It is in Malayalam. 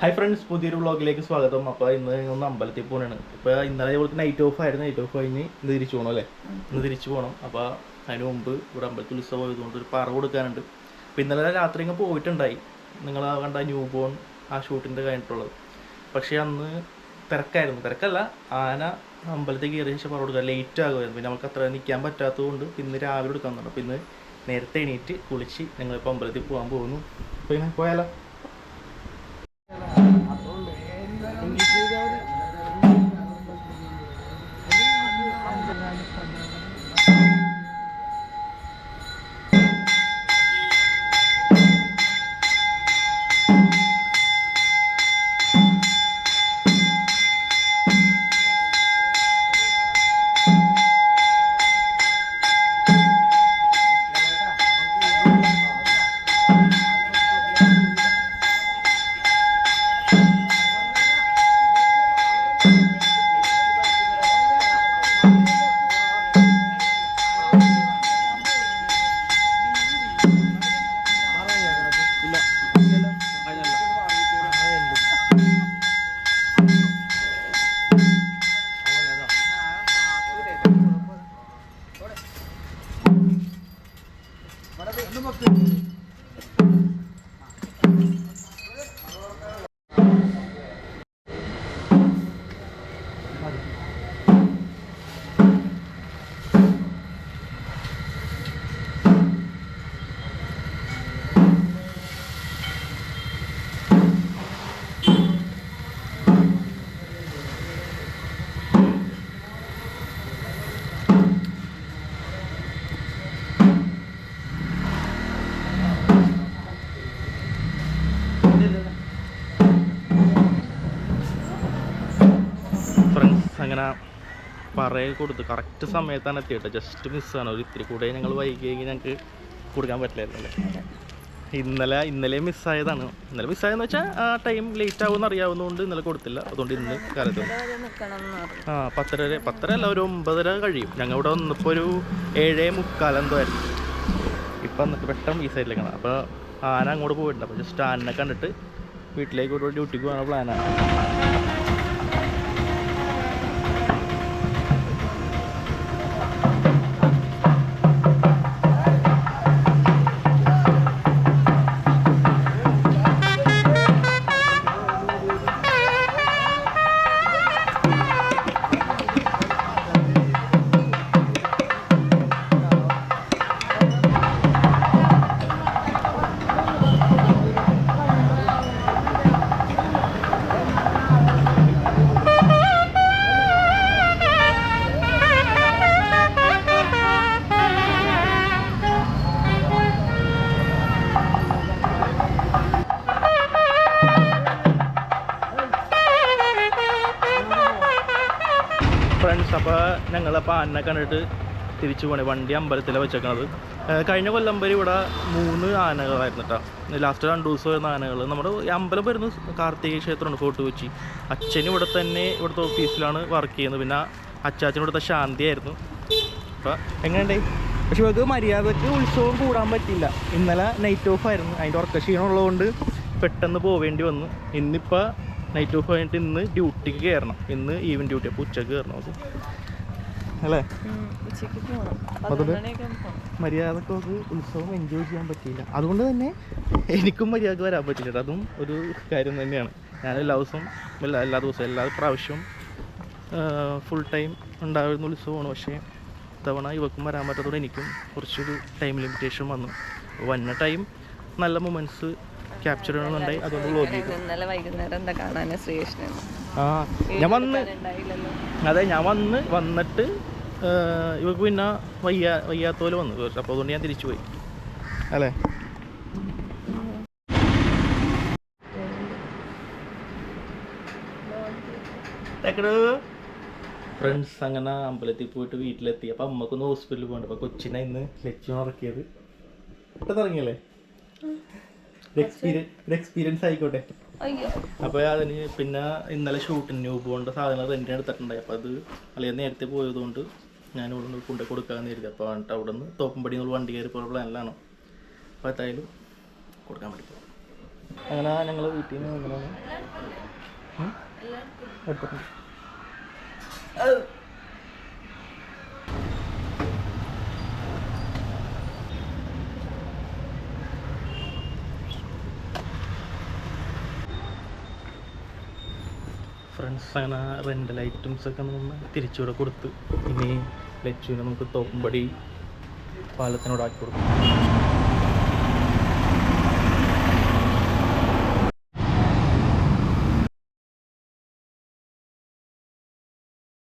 ഹായ് ഫ്രണ്ട്സ് പുതിയൊരു വ്ളോഗിലേക്ക് സ്വാഗതം. അപ്പോൾ ഇന്ന് ഒന്ന് അമ്പലത്തിൽ പോകണാണ് ഇപ്പോൾ ഇന്നലെ ഇവൾക്ക് നൈറ്റ് ഓഫ് ആയിരുന്നു. നൈറ്റ് ഓഫ് കഴിഞ്ഞ് ഇന്ന് തിരിച്ചു പോകണം അല്ലേ? ഇന്ന് തിരിച്ചു പോകണം അപ്പോൾ അതിന് മുമ്പ് ഇവിടെ അമ്പലത്തിൽ ഉത്സവം ആയതുകൊണ്ട് ഒരു പറ കൊടുക്കാനുണ്ട്. അപ്പോൾ ഇന്നലെ രാത്രി ഇങ്ങ് പോയിട്ടുണ്ടായി. നിങ്ങൾ കണ്ട ന്യൂ ബോൺ ആ ഷൂട്ടിന്റെ കഴിഞ്ഞിട്ടുള്ളത്. പക്ഷേ അന്ന് തിരക്കായിരുന്നു. തിരക്കല്ല. ആന അമ്പലത്തിൽ കയറിയ ശേഷം പറ കൊടുക്കുക ലേറ്റ് ആകുമായിരുന്നു. പിന്നെ നമുക്ക് അത്ര നിൽക്കാൻ പറ്റാത്തതുകൊണ്ട് ഇന്ന് രാവിലെ എടുക്കാൻ തുടങ്ങും അപ്പോൾ ഇന്ന് നേരത്തെ എണീറ്റ് കുളിച്ച് ഞങ്ങളിപ്പോൾ അമ്പലത്തിൽ പോകാൻ പോകുന്നു. അപ്പോൾ ഇങ്ങനെ പോയാലോ? ഫ്രണ്ട്സ് അങ്ങനെ പറയ കൊടുത്ത് കറക്റ്റ് സമയത്താണ് എത്തിയിട്ട് ജസ്റ്റ് മിസ്സാണ് ഒരു ഇത്തിരി കൂടെ ഞങ്ങൾ വൈകിയെങ്കിൽ ഞങ്ങൾക്ക് കൊടുക്കാൻ പറ്റില്ലായിരുന്നല്ലേ? ഇന്നലെ ഇന്നലെ മിസ്സായതാണ് ഇന്നലെ മിസ്സായെന്ന് വെച്ചാൽ ആ ടൈം ലേറ്റ് ആവുമെന്ന് അറിയാവുന്നതുകൊണ്ട് ഇന്നലെ കൊടുത്തില്ല. അതുകൊണ്ട് ഇന്ന് കാലത്ത് ആ പത്തര വരെ പത്തര അല്ല ഒരു ഒമ്പതര കഴിയും. ഞങ്ങൾ ഇവിടെ വന്നപ്പോൾ ഒരു ഏഴേ മുക്കാലെന്തോ ആയിരുന്നു. ഇപ്പം എന്നിട്ട് പെട്ടെന്ന് ഈ സൈഡിലേക്കാണ് അപ്പോൾ ആന അങ്ങോട്ട് പോയിട്ടുണ്ട്. അപ്പോൾ ജസ്റ്റ് ആനനെ കണ്ടിട്ട് വീട്ടിലേക്ക് ഒരു ഡ്യൂട്ടിക്ക് പോകാനുള്ള പ്ലാനാണ് ഫ്രണ്ട്സ് അപ്പോൾ ഞങ്ങളപ്പോൾ ആനനെ കണ്ടിട്ട് തിരിച്ചു പോണേ. വണ്ടി അമ്പലത്തിലാണ് വെച്ചേക്കണത്. കഴിഞ്ഞ കൊല്ലം വരെ ഇവിടെ മൂന്ന് ആനകളായിരുന്നു കേട്ടോ ലാസ്റ്റ് രണ്ട് ദിവസം വരുന്ന ആനകൾ നമ്മുടെ അമ്പലം വരുന്ന കാർത്തിക ക്ഷേത്രമുണ്ട് ഫോർട്ട് കൊച്ചി അച്ഛൻ ഇവിടെ തന്നെ ഇവിടുത്തെ ഓഫീസിലാണ് വർക്ക് ചെയ്യുന്നത്. പിന്നെ അച്ചാച്ചൻ ഇവിടുത്തെ ശാന്തിയായിരുന്നു അപ്പോൾ എങ്ങനെയുണ്ടായി പക്ഷെ ഇവർക്ക് മര്യാദയ്ക്ക് ഉത്സവം കൂടാൻ പറ്റില്ല. ഇന്നലെ നൈറ്റ് ഓഫ് ആയിരുന്നു. അതിന്റെ ഉറക്ക ക്ഷീണമുള്ളതുകൊണ്ട് പെട്ടെന്ന് പോവേണ്ടി വന്നു. ഇന്നിപ്പോൾ നൈറ്റ് ഓഫ് കഴിഞ്ഞിട്ട് ഇന്ന് ഡ്യൂട്ടിക്ക് കയറണം ഇന്ന് ഈവൻ ഡ്യൂട്ടി അപ്പോൾ ഉച്ചയ്ക്ക് കയറണം നമുക്ക് അല്ലേ? മര്യാദയ്ക്ക് നമുക്ക് ഉത്സവം എൻജോയ് ചെയ്യാൻ പറ്റിയില്ല. അതുകൊണ്ട് തന്നെ എനിക്കും മര്യാദയ്ക്ക് വരാൻ പറ്റില്ല. അതും ഒരു കാര്യം തന്നെയാണ്. ഞാൻ എല്ലാ ദിവസവും എല്ലാ എല്ലാ ദിവസവും എല്ലാ പ്രാവശ്യവും ഫുൾ ടൈം ഉണ്ടാകുന്ന ഉത്സവമാണ്. പക്ഷേ ഇത്തവണ ഇവക്കും വരാൻ പറ്റാത്തതുകൊണ്ട് എനിക്കും കുറച്ചൊരു ടൈം ലിമിറ്റേഷൻ വന്നു. വന്ന ടൈം നല്ല മൊമെന്റ്സ് ചെയ്യണമെന്നുണ്ടായി അതുകൊണ്ട് വ്ലോഗ് ചെയ്തു. ഇന്നലെ വൈകുന്നേരം എന്താ കാണാൻ ശ്രീകൃഷ്ണൻ ആ ഞാൻ വന്ന് അതെ ഞാൻ വന്ന് വന്നിട്ട് ഇവർക്ക് പിന്നെ വയ്യ വയ്യാത്ത പോലെ വന്നു അപ്പോൾ അതുകൊണ്ട് ഞാൻ തിരിച്ചു പോയി. അല്ലേ? ഫ്രണ്ട്സ് അങ്ങനെ അമ്പലത്തിൽ പോയിട്ട് വീട്ടിലെത്തി. അപ്പൊ അമ്മക്കൊന്ന് ഹോസ്പിറ്റലിൽ പോകണ്ട. അപ്പോൾ കൊച്ചിനെ ഇന്ന് ലക്ഷ്യം ഇറക്കിയത്. പെട്ടെന്ന് ഇറങ്ങിയല്ലേ? എക്സ്പീരിയൻസ് എക്സ്പീരിയൻസ് ആയിക്കോട്ടെ. അപ്പോൾ അതിന് പിന്നെ ഇന്നലെ ഷൂട്ടിന് ന്യൂ പോകേണ്ട സാധനങ്ങൾ റെന്റിന് എടുത്തിട്ടുണ്ടായി അപ്പോൾ അത് അല്ലെങ്കിൽ നേരത്തെ പോയതുകൊണ്ട് ഞാൻ ഇവിടെ നിന്ന് കൊണ്ടു കൊടുക്കാമെന്ന് കരുതി. അപ്പോൾ എന്നിട്ട് അവിടെ നിന്ന് തോപ്പുംപടി നമ്മൾ വണ്ടി കയറി പോകുന്ന പ്ലാനിലാണ് അപ്പോൾ എന്തായാലും കൊടുക്കാൻ വേണ്ടി പോകും അങ്ങനെ ഞങ്ങൾ വീട്ടിൽ നിന്ന് എങ്ങനെയാണ് എടുത്തിട്ടുണ്ട് ഫ്രണ്ട്സ് അങ്ങനെ റെന്റൽ ഐറ്റംസ് ഒക്കെ നമ്മൾ തിരിച്ചുകൂടെ കൊടുത്ത്. ഇനി ലച്ചുവിനെ നമുക്ക് തോമ്പടി പാലത്തിനോട് ആക്കി കൊടുക്കും.